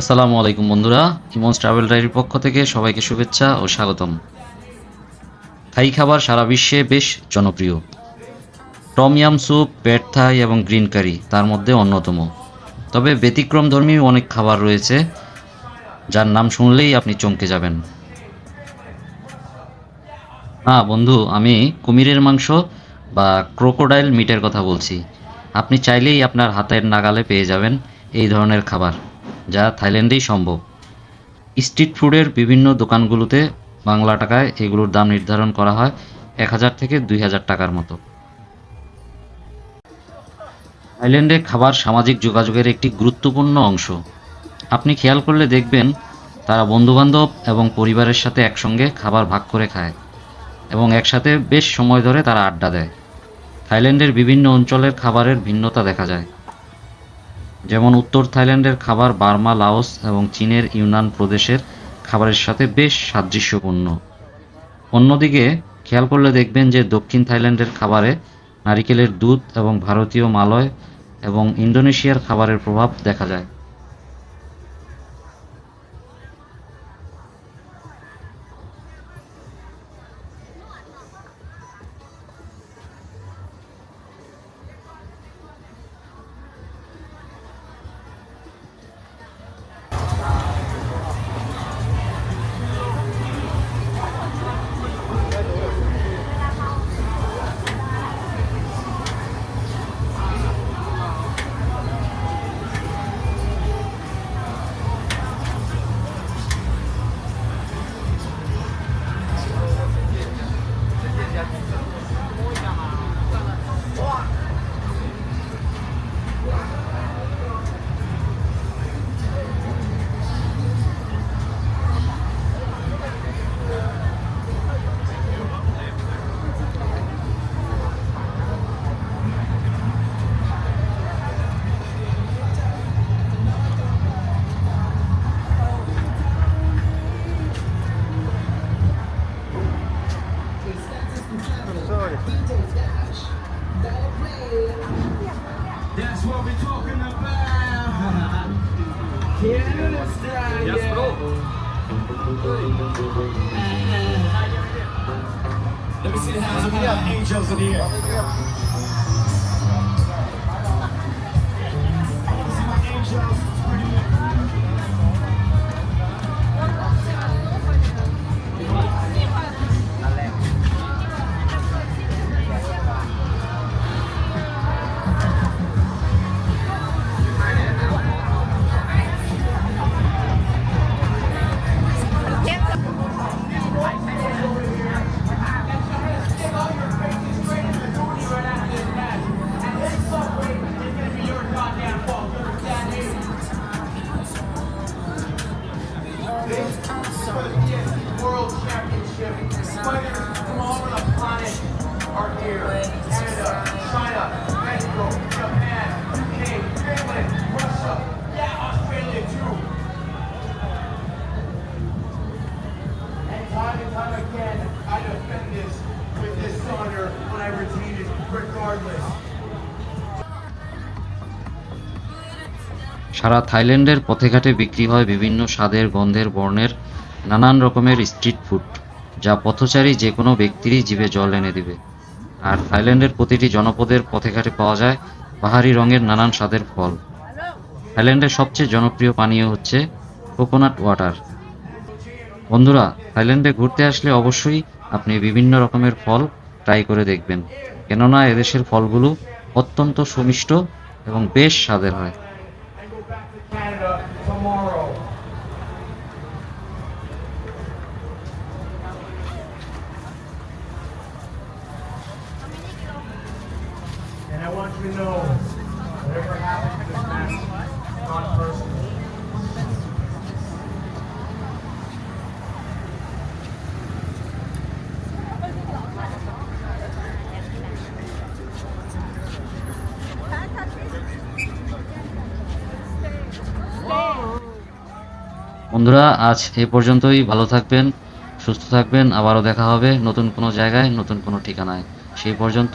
আসসালামু আলাইকুম বন্ধুরা ইমন্স ট্রাভেল ডায়েরির পক্ষ থেকে সবাইকে শুভেচ্ছা ও স্বাগতম। থাই খাবার সারা বিশ্বে বেশ জনপ্রিয়। Tom yum soup, pad Thai এবং গ্রিন কারি তার মধ্যে অন্যতম। তবে ব্যতিক্রমধর্মী অনেক খাবার রয়েছে, যার নাম শুনলেই আপনি চমকে যাবেন। হ্যাঁ বন্ধু, আমি কুমিরের মাংস বা ক্রোকোডাইল মিটের কথা বলছি। আপনি চাইলেই আপনার হাতের নাগালে পেয়ে যাবেন এই ধরনের খাবার। যা থাইল্যান্ডেই সম্ভব। স্ট্রিট ফুডের বিভিন্ন দোকানগুলোতে বাংলা টাকায় এগুলোর দাম নির্ধারণ করা হয় এক হাজার থেকে দুই হাজার টাকার মতো। থাইল্যান্ডে খাবার সামাজিক যোগাযোগের একটি গুরুত্বপূর্ণ অংশ। আপনি খেয়াল করলে দেখবেন, তারা বন্ধুবান্ধব এবং পরিবারের সাথে একসঙ্গে খাবার ভাগ করে খায় এবং একসাথে বেশ সময় ধরে তারা আড্ডা দেয়। থাইল্যান্ডের বিভিন্ন অঞ্চলের খাবারের ভিন্নতা দেখা যায়। যেমন উত্তর থাইল্যান্ডের খাবার বার্মা, লাওস এবং চীনের ইউনান প্রদেশের খাবারের সাথে বেশ সাদৃশ্যপূর্ণ। অন্যদিকে, খেয়াল করলে দেখবেন যে দক্ষিণ থাইল্যান্ডের খাবারে নারিকেলের দুধ এবং ভারতীয় মালয় এবং ইন্দোনেশিয়ার খাবারের প্রভাব দেখা যায়। Let me see the hands of all the angels. in here. See World Championship. Fighters from all over the planet are here. Canada, China, Mexico, Japan, UK, Finland, Russia, yeah, Australia too. And time and time again, I defend this with this honor when I retain it regardless. সারা থাইল্যান্ডের পথে ঘাটে বিক্রি হয় বিভিন্ন স্বাদের, গন্ধের, বর্ণের নানান রকমের স্ট্রিট ফুড, যা পথচারী যে কোনো ব্যক্তিরই জীবে জল এনে দিবে। আর থাইল্যান্ডের প্রতিটি জনপদের পথে ঘাটে পাওয়া যায় পাহাড়ি রঙের নানান স্বাদের ফল। থাইল্যান্ডের সবচেয়ে জনপ্রিয় পানীয় হচ্ছে কোকোনাট ওয়াটার। বন্ধুরা, থাইল্যান্ডে ঘুরতে আসলে অবশ্যই আপনি বিভিন্ন রকমের ফল ট্রাই করে দেখবেন, কেননা এদেশের ফলগুলো অত্যন্ত সুমিষ্ট এবং বেশ স্বাদের হয়। You know, whatever happens in this it's not personal. বন্ধুরা আজ এই পর্যন্তই। ভালো থাকবেন সুস্থ থাকবেন। আবারও দেখা হবে নতুন কোনো জায়গায় নতুন কোনো ঠিকানায়। সেই পর্যন্ত